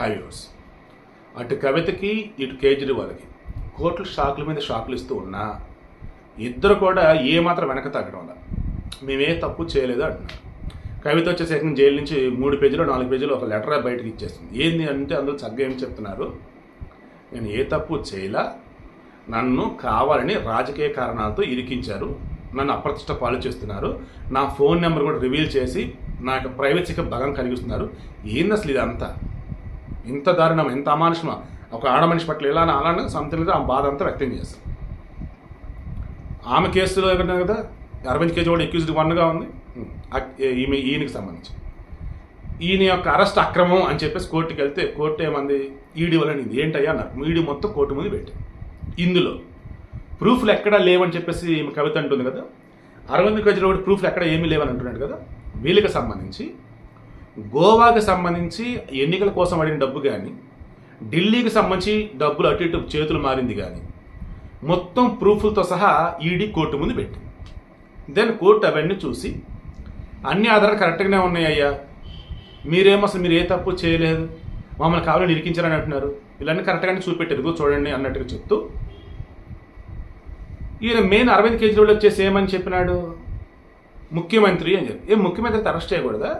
Highways అటు కవితకి ఇటు కేజ్రీవాల్కి. కోర్టులు షాకుల మీద షాకులు ఇస్తూ ఉన్నా ఇద్దరు కూడా ఏమాత్రం వెనక తగ్గడం వల్ల. మేమే తప్పు చేయలేదు అంటున్నారు. కవిత వచ్చేసరికి జైలు నుంచి మూడు పేజీలు నాలుగు పేజీలు ఒక లెటర్ బయటకు ఇచ్చేస్తుంది ఏంది అంటే అందులో చక్కగా ఏం చెప్తున్నారు? నేను ఏ తప్పు చేయలా? నన్ను కావాలని రాజకీయ కారణాలతో ఇరికించారు. నన్ను అప్రతిష్ట పాలు చేస్తున్నారు. నా ఫోన్ నెంబర్ కూడా రివీల్ చేసి నా యొక్క ప్రైవసీకి భగం కలిగిస్తున్నారు. ఏంది అసలు ఇదంతా? ఇంత దారుణం ఎంత అమానుషమా? ఒక ఆడ మనిషి పట్ల ఎలా అలానే సంథింగ్ ఆ బాధ అంతా వ్యక్తం చేస్తారు ఆమె కేసులో ఎక్కడ కదా అరవింద్ కేజ్రీవాల్ అక్యూజ్డ్ వన్గా ఉంది. ఈమె ఈయనకి సంబంధించి. ఈయన యొక్క అరెస్ట్ అక్రమం అని చెప్పేసి కోర్టుకి వెళ్తే కోర్టు ఏమంది? ఈడీ వల్ల ఇది ఏంటయ్యా అన్నారు. ఈడీ మొత్తం కోర్టు ముందు పెట్టి ఇందులో ప్రూఫ్లు ఎక్కడా లేవని చెప్పేసి ఈమె కవిత అంటుంది కదా. అరవింద్ కేజ్రీవాల్ ప్రూఫ్లు ఎక్కడ ఏమీ లేవని అంటున్నాడు కదా. వీళ్ళకి సంబంధించి గోవాకి సంబంధించి ఎన్నికల కోసం అడిగిన డబ్బు కానీ ఢిల్లీకి సంబంధించి డబ్బులు అటు ఇటు చేతులు మారింది కానీ మొత్తం ప్రూఫ్లతో సహా ఈడీ కోర్టు ముందు పెట్టింది. దెన్ కోర్టు అవన్నీ చూసి అన్ని ఆధారాలు కరెక్ట్గానే ఉన్నాయ్యా మీరేమో అసలు మీరు ఏ తప్పు చేయలేదు? మమ్మల్ని కావాలని ఇరికించారని అంటున్నారు. ఇవన్నీ కరెక్ట్గానే చూపెట్టారు. చూడండి అన్నట్టుగా చెప్తూ ఈయన మెయిన్ అరవింద్ కేజ్రీవాల్ వచ్చేసి ఏమని చెప్పినాడు? ముఖ్యమంత్రి అని చెప్పి. ఏ ముఖ్యమంత్రి అరెస్ట్ చేయకూడదా?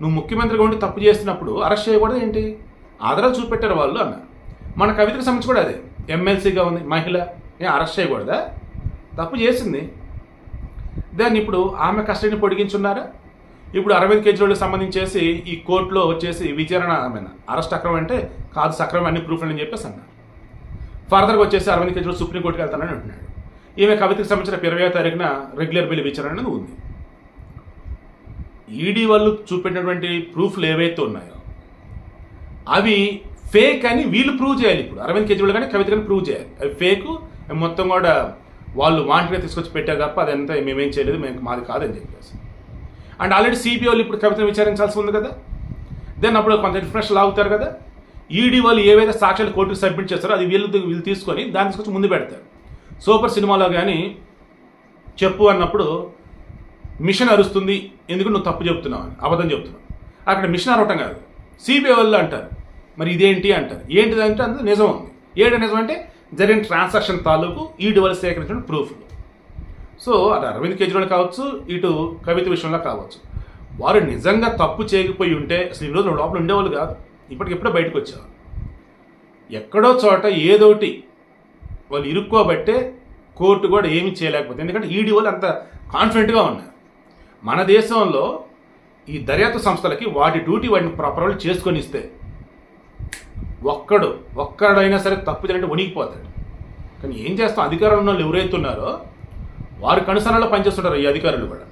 నువ్వు ముఖ్యమంత్రిగా ఉండి తప్పు చేస్తున్నప్పుడు అరెస్ట్ చేయకూడదు ఏంటి? ఆధారాలు చూపెట్టారు వాళ్ళు అన్నారు. మన కవితకు సంబంధించి కూడా అదే. ఎమ్మెల్సీగా ఉంది మహిళ ఏ అరెస్ట్ చేయకూడదా? తప్పు చేసింది. దాన్ని ఇప్పుడు ఆమె కస్టడీని పొడిగించున్నారా? ఇప్పుడు అరవింద్ కేజ్రీవాల్కి సంబంధించేసి ఈ కోర్టులో వచ్చేసి విచారణ ఆమె అరెస్ట్ అక్రమం అంటే కాదు సక్రమం అన్ని ప్రూఫ్లు అని చెప్పేసి అన్నారు. ఫర్దర్గా వచ్చేసి అరవింద్ కేజ్రీవాల్ సుప్రీంకోర్టుకి వెళ్తానని అంటున్నాడు. ఈమె కవితకు సంబంధించిన ఇరవై తారీఖున రెగ్యులర్ బిల్ విచారణ అనేది ఉంది. ఈడీ వాళ్ళు చూపెట్టినటువంటి ప్రూఫ్లు ఏవైతే ఉన్నాయో అవి ఫేక్ అని వీళ్ళు ప్రూవ్ చేయాలి ఇప్పుడు. అరవింద్ కేజ్రీవాల్ కానీ కవిత కానీ ప్రూవ్ చేయాలి. అవి ఫేక్ మొత్తం కూడా వాళ్ళు వాంటిగా తీసుకొచ్చి పెట్టారు తప్ప అదంతా మేమేం చేయలేదు మేము మాది కాదని చెప్పేసి. అండ్ ఆల్రెడీ సిబిఐ వాళ్ళు ఇప్పుడు కవితను విచారించాల్సి ఉంది కదా? దెన్ అప్పుడు కొంత ఇన్ఫర్మేషన్ లాగుతారు కదా? ఈడీ వాళ్ళు ఏవైతే సాక్ష్యాలు కోర్టుకు సబ్మిట్ చేస్తారో అది వీళ్ళు వీళ్ళు తీసుకొని దాన్ని తీసుకొచ్చి ముందు పెడతారు. సూపర్ సినిమాలో కానీ చెప్పు అన్నప్పుడు మిషన్ అరుస్తుంది ఎందుకు నువ్వు తప్పు చెప్తున్నావు అని అబద్ధం చెప్తున్నావు. అక్కడ మిషన్ అరవటం కాదు. సిబిఐ వాళ్ళు అంటారు. మరి ఇదేంటి అంటారు. ఏంటిదంటే అందులో నిజం ఉంది. ఏంటి నిజం అంటే జరిగిన ట్రాన్సాక్షన్ తాలూకు ఈడి వాళ్ళు సేకరించిన ప్రూఫ్లు సో అది అరవింద్ కేజ్రీవాల్ కావచ్చు ఇటు కవిత విషయంలో కావచ్చు. వారు నిజంగా తప్పు చేయకపోయి ఉంటే అసలు ఈరోజు లోపల ఉండేవాళ్ళు కాదు. ఇప్పటికిప్పుడే బయటకు వచ్చేవారు ఎక్కడో చోట ఏదోటి వాళ్ళు ఇరుక్కోబట్టే కోర్టు కూడా ఏమీ చేయలేకపోతే ఎందుకంటే ఈడీ వాళ్ళు అంత కాన్ఫిడెంట్గా ఉన్నారు. మన దేశంలో ఈ దర్యాప్తు సంస్థలకి వాటి డ్యూటీ వాటిని ప్రాపర్లు చేసుకొని ఇస్తే ఒక్కడు ఒక్కడైనా సరే తప్పు చేయాలంటే వణికిపోతాడు. కానీ ఏం చేస్తాం? అధికారంలో ఉన్న వాళ్ళు ఎవరైతే ఉన్నారో వారి కనుసరణలో పనిచేస్తుంటారు ఈ అధికారులు కూడా.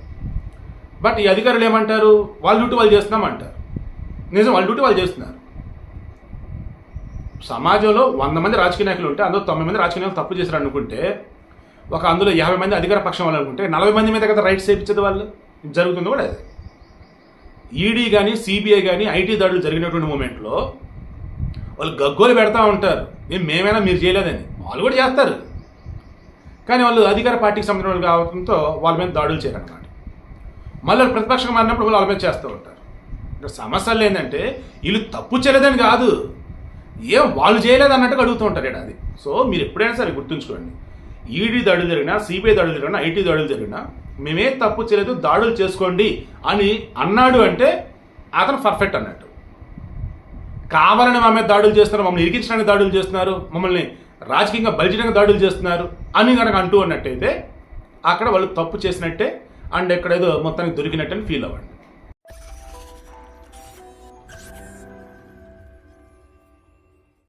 బట్ ఈ అధికారులు ఏమంటారు? వాళ్ళ డ్యూటీ వాళ్ళు చేస్తున్నామంటారు. నిజం వాళ్ళ డ్యూటీ వాళ్ళు చేస్తున్నారు. సమాజంలో వంద మంది రాజకీయ నాయకులు ఉంటే అందులో తొంభై మంది రాజకీయ నాయకులు తప్పు చేశారు అనుకుంటే ఒక అందులో యాభై మంది అధికార పక్షం వాళ్ళు అనుకుంటే నలభై మంది మీద కదా రైట్స్ చేయించేది వాళ్ళు? జరుగుతుంది కూడా అది. ఈడీ కానీ సిబిఐ కానీ ఐటీ దాడులు జరిగినటువంటి మూమెంట్లో వాళ్ళు గగ్గోలు పెడతా ఉంటారు. ఏం మేమైనా మీరు చేయలేదని. వాళ్ళు కూడా చేస్తారు. కానీ వాళ్ళు అధికార పార్టీకి సంబంధించిన వాళ్ళు కావడంతో వాళ్ళ మీద దాడులు చేయరన్నమాట. మళ్ళీ వాళ్ళు ప్రతిపక్షంగా మారినప్పుడు వాళ్ళు వాళ్ళ మీద చేస్తూ ఉంటారు. ఇక్కడ సమస్యలు ఏంటంటే వీళ్ళు తప్పు చేయలేదని కాదు. ఏం వాళ్ళు చేయలేదు అన్నట్టుగా అడుగుతూ ఉంటారు ఇక్కడ అది సో మీరు ఎప్పుడైనా సరే గుర్తుంచుకోండి. ఈడీ దాడులు జరిగినా సిబిఐ దాడులు జరిగినా ఐటీ దాడులు జరిగినా మేమే తప్పు చేయలేదు దాడులు చేసుకోండి అని అన్నాడు అంటే అతను పర్ఫెక్ట్ అన్నట్టు. కావాలని మా మీద దాడులు చేస్తున్నారు మమ్మల్ని ఇరికించడానికి దాడులు చేస్తున్నారు మమ్మల్ని రాజకీయంగా బలిచడానికి దాడులు చేస్తున్నారు అని కనుక అంటూ ఉన్నట్టయితే అక్కడ వాళ్ళు తప్పు చేసినట్టే అండ్ ఎక్కడేదో మొత్తానికి దొరికినట్టు అని ఫీల్ అవ్వండి.